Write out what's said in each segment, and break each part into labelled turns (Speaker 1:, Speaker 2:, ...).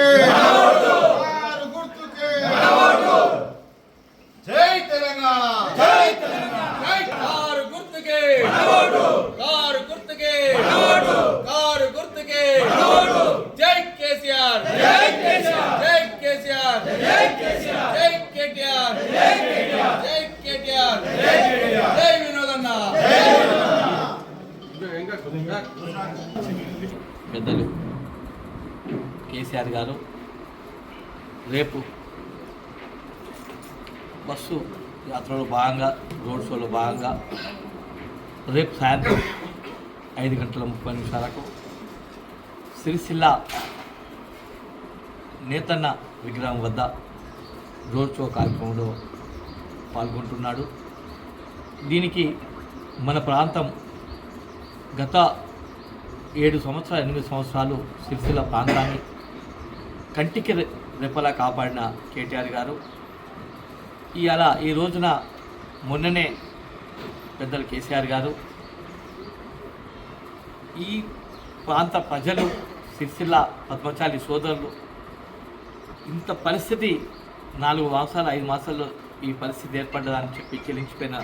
Speaker 1: గుర్తుకే. గుర్తుకే. జై తెలంగాణ. జై తెలంగాణ. జై
Speaker 2: కారు గుర్తుకే. కారు గుర్తుకే. కారు గుర్తుకే. జై కేసీఆర్. జై కేసీఆర్. జై కేసీఆర్. జై కేసీఆర్. జై కేటీఆర్. జై కేటీఆర్. జై కేటీఆర్. జై వినోదన్న.
Speaker 3: పెద్దలు. కేసీఆర్ గారు. రేపు బస్సు యాత్రలో భాగంగా రోడ్ షోలో భాగంగా రేపు సాయంత్రం ఐదు గంటల ముప్పై నిమిషాలకు సిరిసిల్ల నేతన్న విగ్రహం వద్ద రోడ్ షో కార్యక్రమంలో పాల్గొంటున్నాడు. దీనికి మన ప్రాంతం గత ఏడు సంవత్సరాలు ఎనిమిది సంవత్సరాలు సిరిసిల్ల ప్రాంతాన్ని కంటికి రెప్పలా కాపాడిన కేటీఆర్ గారు. ఇవాళ ఈ రోజున మొన్ననే పెద్దలు కేసీఆర్ గారు. ఈ ప్రాంత ప్రజలు సిరిసిల్ల పద్మచాలి సోదరులు ఇంత పరిస్థితి నాలుగు మాసాలు ఐదు మాసాల్లో ఈ పరిస్థితి ఏర్పడ్డదని చెప్పి చెల్లించిపోయిన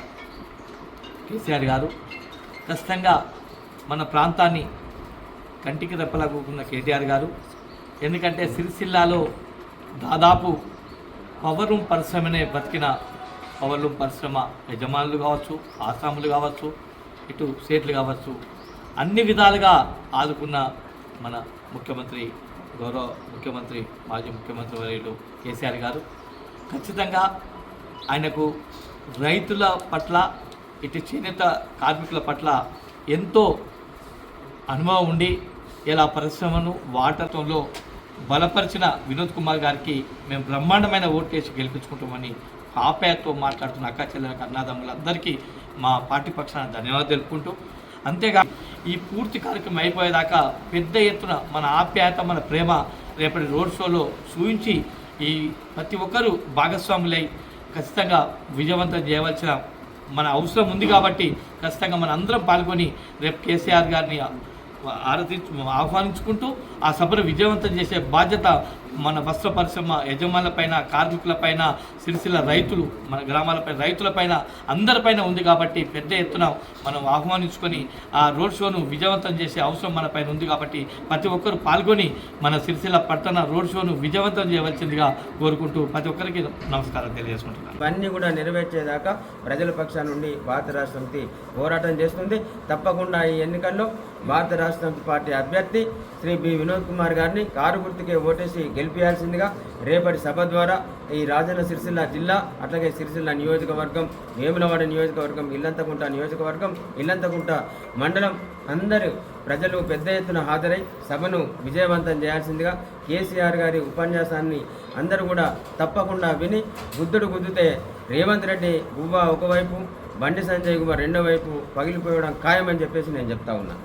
Speaker 3: కేసీఆర్ గారు. ఖచ్చితంగా మన ప్రాంతాన్ని కంటికి రెప్పలాగుకున్న కేటీఆర్ గారు. ఎందుకంటే సిరిసిల్లాలో దాదాపు పవర్ రూమ్ పరిశ్రమనే బతికిన పవర్ రూమ్ పరిశ్రమ యజమానులు కావచ్చు ఆశ్రములు కావచ్చు ఇటు స్టేట్లు కావచ్చు అన్ని విధాలుగా ఆదుకున్న మన ముఖ్యమంత్రి గౌరవ ముఖ్యమంత్రి మాజీ ముఖ్యమంత్రి వర్యులు కేసీఆర్ గారు. ఖచ్చితంగా ఆయనకు రైతుల పట్ల ఇటు చేనేత కార్మికుల పట్ల ఎంతో అనుభవం ఉండి ఇలా పరిశ్రమను వాటర్లో బలపరిచిన వినోద్ కుమార్ గారికి మేము బ్రహ్మాండమైన ఓటేసి గెలిపించుకుంటామని ఆప్యాయతో మాట్లాడుతున్న అక్క చెల్లెలకు అన్నదమ్ములందరికీ మా పార్టీ పక్షాన ధన్యవాదాలు తెలుపుకుంటూ అంతేగా ఈ పూర్తి కార్యక్రమం అయిపోయేదాకా పెద్ద ఎత్తున మన ఆప్యాయత మన ప్రేమ రేపటి రోడ్ షోలో చూపించి ఈ ప్రతి ఒక్కరూ భాగస్వాములై ఖచ్చితంగా విజయవంతం చేయవలసిన మన అవసరం ఉంది కాబట్టి ఖచ్చితంగా మన అందరం పాల్గొని రేపు కేసీఆర్ గారిని ఆరాధించు ఆహ్వానించుకుంటూ ఆ సభను విజయవంతం చేసే బాధ్యత మన వస్త్ర పరిశ్రమ యజమానులపైన కార్మికులపైన సిరిసిల్ల రైతులు మన గ్రామాలపైన రైతులపైన అందరిపైన ఉంది కాబట్టి పెద్ద ఎత్తున మనం ఆహ్వానించుకొని ఆ రోడ్ షోను విజయవంతం చేసే అవసరం మన పైన ఉంది కాబట్టి ప్రతి ఒక్కరు పాల్గొని మన సిరిసిల్ల పట్టణ రోడ్ షోను విజయవంతం చేయవలసిందిగా కోరుకుంటూ ప్రతి ఒక్కరికి నమస్కారం తెలియజేసుకుంటున్నాను.
Speaker 4: ఇవన్నీ కూడా నెరవేర్చేదాకా ప్రజల పక్షాన నుండి భారత రాష్ట్ర సమితి పోరాటం చేస్తుంది. తప్పకుండా ఈ ఎన్నికల్లో భారత రాష్ట్ర సమితి పార్టీ అభ్యర్థి శ్రీ బి వినోద్ కుమార్ గారిని కారు గుర్తుకే ఓటేసి గెలి గెలిపించాల్సిందిగా రేపటి సభ ద్వారా ఈ రాజన్న సిరిసిల్ల జిల్లా అట్లాగే సిరిసిల్ల నియోజకవర్గం వేములవాడ నియోజకవర్గం ఇల్లంతకుంట నియోజకవర్గం ఇల్లంతకుంట మండలం అందరూ ప్రజలు పెద్ద ఎత్తున హాజరై సభను విజయవంతం చేయాల్సిందిగా కేసీఆర్ గారి ఉపన్యాసాన్ని అందరూ కూడా తప్పకుండా విని గుద్దుడు గుద్దుతే రేవంత్ రెడ్డి గువ్వ ఒకవైపు బండి సంజయ్ గువ్వ రెండో వైపు పగిలిపోవడం ఖాయమని చెప్పేసి నేను చెప్తా ఉన్నా.